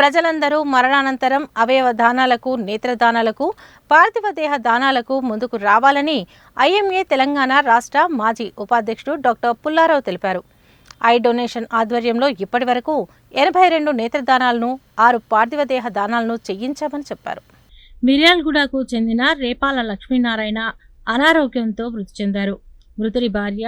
ప్రజలందరూ మరణానంతరం అవయవ దానాలకు నేత్రదానాలకు పార్థివదేహ దానాలకు ముందుకు రావాలని ఐఎంఏ తెలంగాణ రాష్ట్ర మాజీ ఉపాధ్యక్షుడు డాక్టర్ పుల్లారావు తెలిపారు. ఐ డొనేషన్ ఆధ్వర్యంలో ఇప్పటి వరకు ఎనభై రెండు నేత్రదానాలను ఆరు పార్థివదేహ దానాలను చేయించామని చెప్పారు. మిర్యాలగూడకు చెందిన రేపాల లక్ష్మీనారాయణ అనారోగ్యంతో మృతి చెందారు. మృతుడి భార్య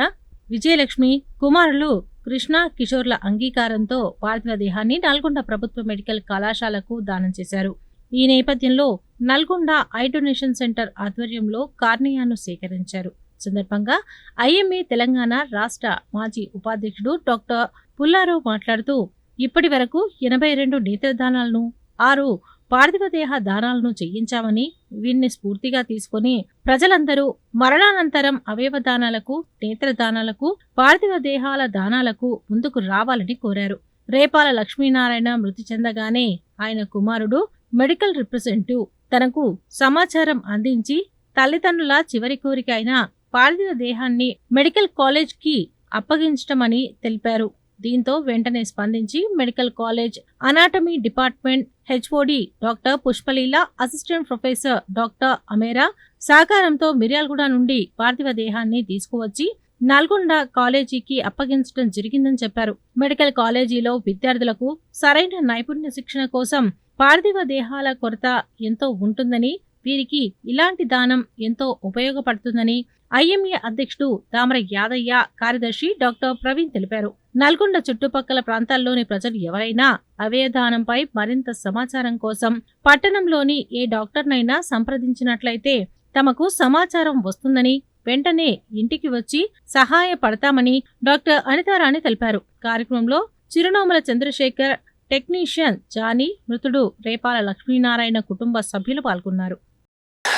విజయలక్ష్మి కుమారులు కృష్ణ కిషోర్ల అంగీకారంతో పార్థివ దేహాన్ని నల్గొండ ప్రభుత్వ మెడికల్ కళాశాలకు దానం చేశారు. ఈ నేపథ్యంలో నల్గొండ ఐ డొనేషన్ సెంటర్ ఆధ్వర్యంలో కార్నియాను సేకరించారు. సందర్భంగా ఐఎంఏ తెలంగాణ రాష్ట్ర మాజీ ఉపాధ్యక్షుడు డాక్టర్ పుల్లారావు మాట్లాడుతూ ఇప్పటి వరకు ఎనభై రెండు నేత్రదానాలను ఆరు పార్థివ దేహ దానాలను చేయించామని వీన్ని స్ఫూర్తిగా తీసుకొని ప్రజలందరూ మరణానంతరం అవయవ దానాలకు నేత్రదానాలకు పార్థివ దేహాల దానాలకు ముందుకు రావాలని కోరారు. రేపాల లక్ష్మీనారాయణ మృతి చెందగానే ఆయన కుమారుడు మెడికల్ రిప్రజెంటివ్ తనకు సమాచారం అందించి తల్లిదండ్రుల చివరి కోరిక అయిన పార్థివ దేహాన్ని మెడికల్ కాలేజ్కి అప్పగించటమని తెలిపారు. దీంతో వెంటనే స్పందించి medical college anatomy department HOD doctor Pushpaleela assistant professor doctor Ameera సహకారంతో మిర్యాలగూడ నుండి పార్థివ దేహాన్ని తీసుకువచ్చి నల్గొండ కాలేజీకి అప్పగించడం జరిగిందని చెప్పారు. మెడికల్ కాలేజీలో విద్యార్థులకు సరైన నైపుణ్య శిక్షణ కోసం పార్థివ దేహాల కొరత ఎంతో ఉంటుందని వీరికి ఇలాంటి దానం ఎంతో ఉపయోగపడుతుందని ఐఎంఏ అధ్యక్షుడు దామర యాదయ్య కార్యదర్శి డాక్టర్ ప్రవీణ్ తెలిపారు. నల్గొండ చుట్టుపక్కల ప్రాంతాల్లోని ప్రజలు ఎవరైనా అవయదానంపై మరింత సమాచారం కోసం పట్టణంలోని ఏ డాక్టర్నైనా సంప్రదించినట్లయితే తమకు సమాచారం వస్తుందని వెంటనే ఇంటికి వచ్చి సహాయపడతామని డాక్టర్ అనితారాణి తెలిపారు. కార్యక్రమంలో చిరునోముల చంద్రశేఖర్ టెక్నీషియన్ జానీ మృతుడు రేపాల లక్ష్మీనారాయణ కుటుంబ సభ్యులు పాల్గొన్నారు.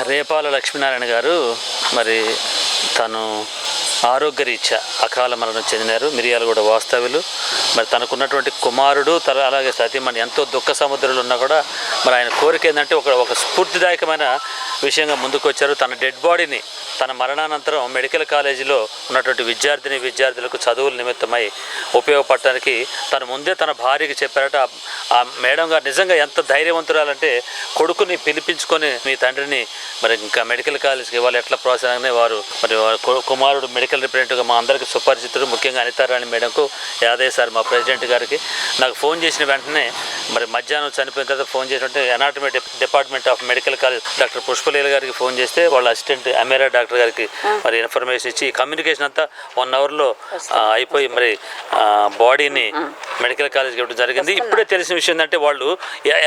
రేపాల లక్ష్మీనారాయణ గారు మరి తను ఆరోగ్యరీత్యా అకాల మరణం చెందినారు. మిరియాలగూడ వాస్తవ్యులు. మరి తనకున్నటువంటి కుమారుడు తర అలాగే సతీమణి ఎంతో దుఃఖ సముద్రంలో ఉన్నా కూడా మరి ఆయన కోరిక ఏంటంటే ఒక ఒక స్ఫూర్తిదాయకమైన విషయంగా ముందుకు వచ్చారు తన డెడ్ బాడీని తన మరణానంతరం మెడికల్ కాలేజీలో ఉన్నటువంటి విద్యార్థిని విద్యార్థులకు చదువుల నిమిత్తమై ఉపయోగపడటానికి తను ముందే తన భార్యకి చెప్పారట. ఆ- మేడం గారు నిజంగా ఎంత ధైర్యవంతురాలంటే కొడుకుని పిలిపించుకొని మీ తండ్రిని మరి ఇంకా మెడికల్ కాలేజ్కి ఇవ్వాలి. ఎట్లా ప్రోత్సాహంగానే వారు మరి కుమారుడు మెడికల్ రిప్రజెంటేటివ్గా మా అందరికీ సుపరిచితుడు ముఖ్యంగా అనితారాణి మేడంకు యాదయ్య సార్ మా ప్రెసిడెంట్ గారికి. నాకు ఫోన్ చేసిన వెంటనే మరి మధ్యాహ్నం చనిపోయిన తర్వాత ఫోన్ చేసినట్టు anatomy department of medical college doctor Pushpaleela గారికి ఫోన్ చేస్తే వాళ్ళ అసిస్టెంట్ అమేరా డాక్టర్ గారికి మరి ఇన్ఫర్మేషన్ ఇచ్చి కమ్యూనికేషన్ అంతా వన్ అవర్లో అయిపోయి మరి బాడీని మెడికల్ కాలేజ్కి ఇవ్వడం జరిగింది. ఇప్పుడే తెలిసిన విషయం ఏంటంటే వాళ్ళు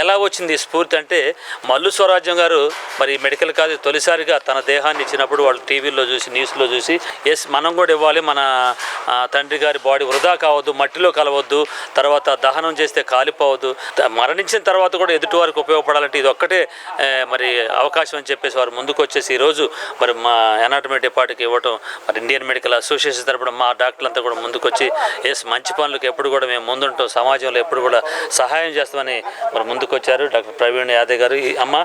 ఎలా వచ్చింది స్ఫూర్తి అంటే మల్లు స్వరాజ్యం గారు మరి మెడికల్ కాలేజ్ తొలిసారిగా తన దేహాన్ని ఇచ్చినప్పుడు వాళ్ళు టీవీలో చూసి న్యూస్లో చూసి ఎస్ మనం కూడా ఇవ్వాలి. మన తండ్రి గారి బాడీ వృధా కావద్దు మట్టిలో కలవద్దు తర్వాత దహనం చేస్తే కాలిపోవద్దు. మరణించిన తర్వాత కూడా ఎదుటి వారికి ఉపయోగపడాలంటే ఇది ఒక్కటే మరి అవకాశం అని చెప్పేసి వారు ముందుకు వచ్చేసి ఈరోజు మరి మా ఎనాటమీ డిపార్ట్కి ఇవ్వటం మరి ఇండియన్ మెడికల్ అసోసియేషన్ తరపున మా డాక్టర్లంతా కూడా ముందుకొచ్చి ఎస్ మంచి పనులకు ఎప్పుడు కూడా మేము ముందుంటాం సమాజంలో ఎప్పుడు కూడా సహాయం చేస్తామని మరి ముందుకొచ్చారు డాక్టర్ ప్రవీణ్ యాదవ్ గారు. ఈ అమ్మ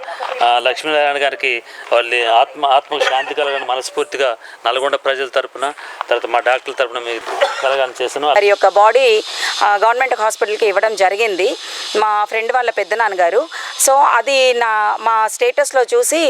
లక్ష్మీనారాయణ గారికి వాళ్ళ ఆత్మ ఆత్మకు శాంతి కలగని మనస్ఫూర్తిగా నల్గొండ ప్రజల తరపు తరపున తర్వాత మా డాక్టర్ల తరపున మీకు కలగాలని చేశాను వారి యొక్క బాడీ ఆ, గవర్నమెంట్ హాస్పిటల్కి ఇవ్వడం జరిగింది. మా ఫ్రెండ్ వాళ్ళ పెద్దనాన్నగారు సో అది నా మా స్టేటస్లో చూసి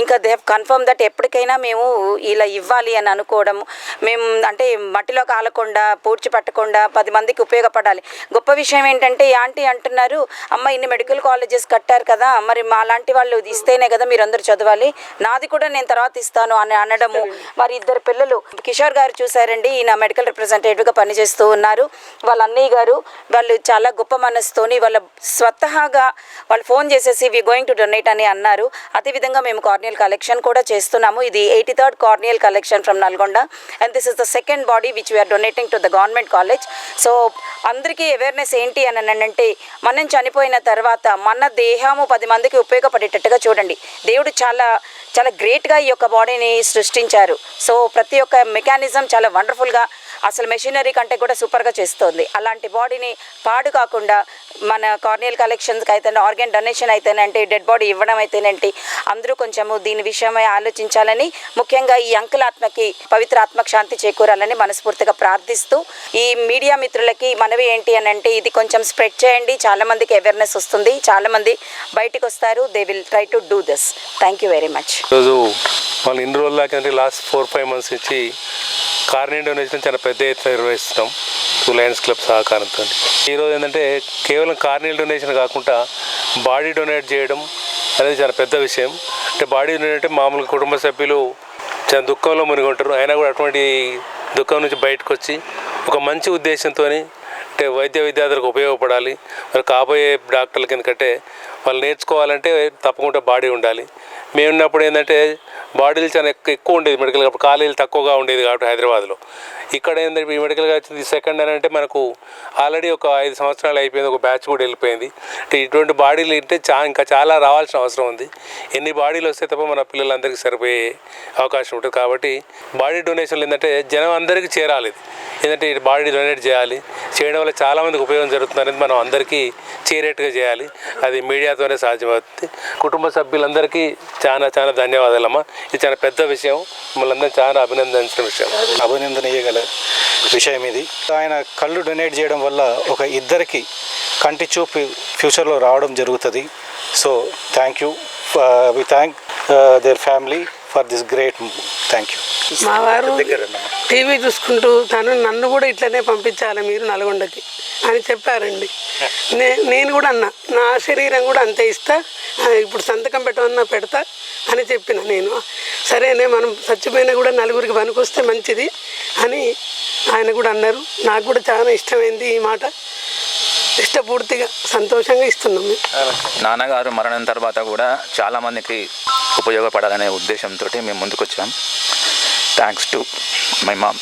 ఇంకా దే కన్ఫర్మ్ దట్ ఎప్పటికైనా మేము ఇలా ఇవ్వాలి అని అనుకోవడం. మేము అంటే మట్టిలో కాలకుండా పూడ్చి పట్టకుండా పది మందికి ఉపయోగపడాలి. గొప్ప విషయం ఏంటంటే యాంటీ ఆంటీ అంటున్నారు అమ్మ ఇన్ని మెడికల్ కాలేజెస్ కట్టారు కదా మరి మా లాంటి వాళ్ళు ఇస్తేనే కదా మీరు అందరూ చదవాలి. నాది కూడా నేను తర్వాత ఇస్తాను అని అనడము. మరి ఇద్దరు పిల్లలు కిషోర్ గారు చూసారండి ఈయన మెడికల్ రిప్రజెంటేటివ్గా పనిచేస్తూ ఉన్నారు. వాళ్ళ అన్నయ్య గారు వాళ్ళు చాలా గొప్ప మనసుతోని వాళ్ళ స్వతహాగా వాళ్ళు ఫోన్ చేసేసి వి గోయింగ్ టు డొనేట్ అని అన్నారు. అదేవిధంగా మేము కార్నియల్ కలెక్షన్ కూడా చేస్తున్నాము. ఇది eighty third corneal collection from Nalgonda and this is the second body which we are donating to the government college so అందరికీ అవేర్నెస్ ఏంటి అని అంటే మనం చనిపోయిన తర్వాత మన దేహము పది మందికి ఉపయోగపడేటట్టుగా చూడండి. దేవుడు చాలా చాలా గ్రేట్గా ఈ యొక్క బాడీని సృష్టించారు. సో ప్రతి ఒక్క మెకానిజం చాలా వండర్ఫుల్గా అసలు మెషినరీ కంటే కూడా సూపర్గా చేస్తుంది. అలాంటి బాడీని పాడు కాకుండా మన కార్నియల్ కలెక్షన్స్కి అయితే ఆర్గాన్ డొనేషన్ అయితేనంటే డెడ్ బాడీ ఇవ్వడం అయితేనంటే అందరూ కొంచెము దీని విషయమై ఆలోచించాలని ముఖ్యంగా ఈ అంకుల ఆత్మకి పవిత్ర ఆత్మకు శాంతి చేకూరాలని మనస్ఫూర్తిగా ప్రార్థిస్తూ ఈ మీడియా మిత్రులకి మనవి ఏంటి అని అంటే ఇది కొంచెం స్ప్రెడ్ చేయండి చాలా మందికి అవేర్నెస్ వస్తుంది చాలా మంది బయటికి వస్తారు they will try to do this thank you very much ఈరోజు వాళ్ళు ఇన్ని రోజుల లేకంటే లాస్ట్ ఫోర్ ఫైవ్ మంత్స్ నుంచి కార్నీ డొనేషన్ చాలా పెద్ద ఎత్తున నిర్వహిస్తున్నాం టూ లయన్స్ క్లబ్ సహకారంతో ఈరోజు ఏంటంటే కేవలం కార్నీల్ డొనేషన్ కాకుండా బాడీ డొనేట్ చేయడం అనేది చాలా పెద్ద విషయం. అంటే బాడీ డొనేట్ మామూలుగా కుటుంబ సభ్యులు చాలా దుఃఖంలో మునిగి ఉంటారు. అయినా కూడా అటువంటి దుఃఖం నుంచి బయటకు వచ్చి ఒక మంచి ఉద్దేశంతో అంటే వైద్య విద్యార్థులకు ఉపయోగపడాలి. మరి కాబోయే డాక్టర్ల ఎందుకంటే వాళ్ళు నేర్చుకోవాలంటే తప్పకుండా బాడీ ఉండాలి. మేము ఉన్నప్పుడు ఏంటంటే బాడీలు చాలా ఎక్కువ ఉండేది మెడికల్ అప్పుడు ఖాళీలు తక్కువగా ఉండేది కాబట్టి హైదరాబాద్లో. ఇక్కడ ఏంటంటే ఈ మెడికల్గా వచ్చింది సెకండ్ అని అంటే మనకు ఆల్రెడీ ఒక ఐదు సంవత్సరాలు అయిపోయింది ఒక బ్యాచ్ కూడా వెళ్ళిపోయింది. అంటే ఇటువంటి బాడీలు అంటే చా ఇంకా చాలా రావాల్సిన అవసరం ఉంది. ఎన్ని బాడీలు వస్తే తప్ప మన పిల్లలందరికీ సరిపోయే అవకాశం ఉంటుంది. కాబట్టి బాడీ డొనేషన్లు ఏంటంటే జనం అందరికీ చేరాలి ఏంటంటే బాడీ డొనేట్ చేయాలి. చేయడం వల్ల చాలామందికి ఉపయోగం జరుగుతుంది అనేది మనం అందరికీ చేరేట్టుగా చేయాలి. అది మీడియాతోనే సాధ్యమవుతుంది. కుటుంబ సభ్యులందరికీ చాలా చాలా ధన్యవాదాలమ్మా. ఇది చాలా పెద్ద విషయం. మిమ్మల్ని అందరం చాలా అభినందించిన విషయం. అభినందనీయగల విషయం ఇది. ఆయన కళ్ళు డొనేట్ చేయడం వల్ల ఒక ఇద్దరికి కంటి చూపు ఫ్యూచర్లో రావడం జరుగుతుంది. So thank you we thank their family for this great thank you మా వారు టీవీ చూసుకుంటూ తను నన్ను కూడా ఇట్లనే పంపించాలి మీరు నల్గొండకి అని చెప్పారండి. నే నేను కూడా అన్నా నా శరీరం కూడా అంతే ఇస్తా ఇప్పుడు సంతకం పెట్టమన్నా పెడతా అని చెప్పిన నేను. సరేనే మనం చచ్చిపోయినా కూడా నలుగురికి పనికొస్తే మంచిది అని ఆయన కూడా అన్నారు. నాకు కూడా చాలా ఇష్టమైంది ఈ మాట. ఇష్టపూర్తిగా సంతోషంగా ఇస్తున్నాం మేము. నాన్నగారు మరణం తర్వాత కూడా చాలామందికి ఉపయోగపడాలనే ఉద్దేశంతో మేము ముందుకు వచ్చాం థ్యాంక్స్ టు మై మామ్